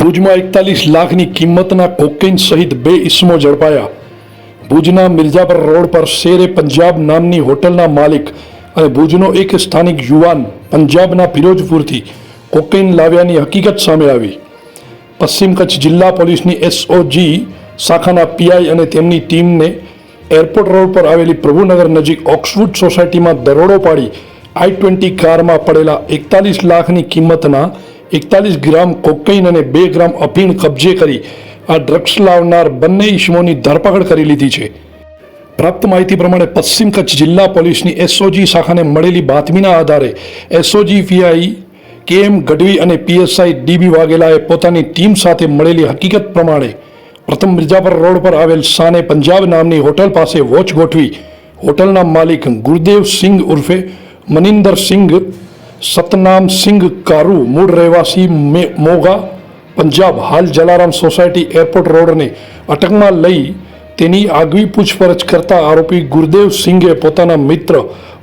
ભુજમાં એકતાલીસ લાખની કિંમતના કોકેન સહિત બે ઇસમો ઝડપાયા. ભુજના મિર્જાપર રોડ પર શેરે પંજાબ નામની હોટલના માલિક અને ભુજનો એક સ્થાનિક યુવાન પંજાબના ફિરોજપુરથી કોકેન લાવ્યાની હકીકત સામે આવી. પશ્ચિમ કચ્છ જિલ્લા પોલીસની એસઓજી, શાખાના પીઆઈ અને તેમની ટીમને એરપોર્ટ રોડ પર આવેલી પ્રભુનગર નજીક ઓક્સફૂડ સોસાયટીમાં દરોડો પાડી આઈ ટ્વેન્ટી કારમાં પડેલા એકતાલીસ લાખની કિંમતના એકતાલીસ ગ્રામ કોકૈન અને બે ગ્રામ અફીણ કબજે કરી આ ડ્રગ્સ લાવનાર બંને ઇસમોની ધરપકડ કરી લીધી છે. પ્રાપ્ત માહિતી પ્રમાણે પશ્ચિમ કચ્છ જિલ્લા પોલીસની એસઓજી શાખાને મળેલી બાતમીના આધારે એસઓજી પીઆઈ કે એમ ગઢવી અને પીએસઆઈ ડીબી વાઘેલાએ પોતાની ટીમ સાથે મળેલી હકીકત પ્રમાણે પ્રથમ મિર્જાપર રોડ પર આવેલ સાને પંજાબ નામની હોટલ પાસે વોચ ગોઠવી હોટલના માલિક ગુરદેવ સિંઘ ઉર્ફે મનિંદર સિંઘ સતનામ સિંઘ કારુ મૂળ રહેવાસી મોગા પંજાબ હાલ જલારામ સોસાયટી એરપોર્ટ રોડને અટકમાં લઈ તેની આગવી પૂછપરછ કરતા આરોપી ગુરદેવ સિંઘે પોતાના મિત્ર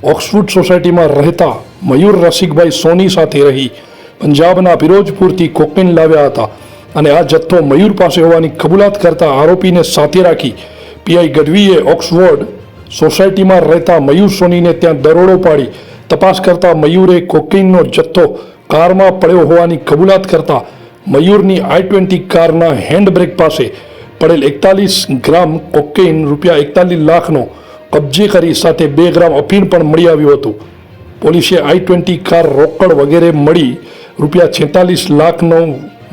ઓક્સફોર્ડ સોસાયટીમાં રહેતા મયુર રસિકભાઈ સોની સાથે રહી પંજાબના ફિરોજપુરથી કોકેન લાવ્યા હતા અને આ જથ્થો મયુર પાસે હોવાની કબૂલાત કરતા આરોપીને સાથે રાખી પીઆઈ ગઢવીએ ઓક્સફોર્ડ સોસાયટીમાં રહેતા મયુર સોનીને ત્યાં દરોડો પાડી તપાસ કરતા મયુરે કોકેઇનનો જથ્થો કારમાં પડ્યો હોવાની કબૂલાત કરતા મયુરની આઈ ટ્વેન્ટી કારના હેન્ડબ્રેક પાસે પડેલ એકતાલીસ ગ્રામ કોકેઇન રૂપિયા એકતાલીસ લાખનો કબજે કરી સાથે બે ગ્રામ અફીણ પણ મળી આવ્યું હતું. પોલીસે આઈ ટ્વેન્ટી કાર રોકડ વગેરે મળી રૂપિયા છેતાલીસ લાખનો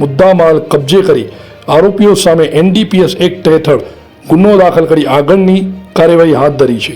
મુદ્દામાલ કબજે કરી આરોપીઓ સામે એનડીપીએસ એક્ટ હેઠળ ગુનો દાખલ કરી આગળની કાર્યવાહી હાથ ધરી છે.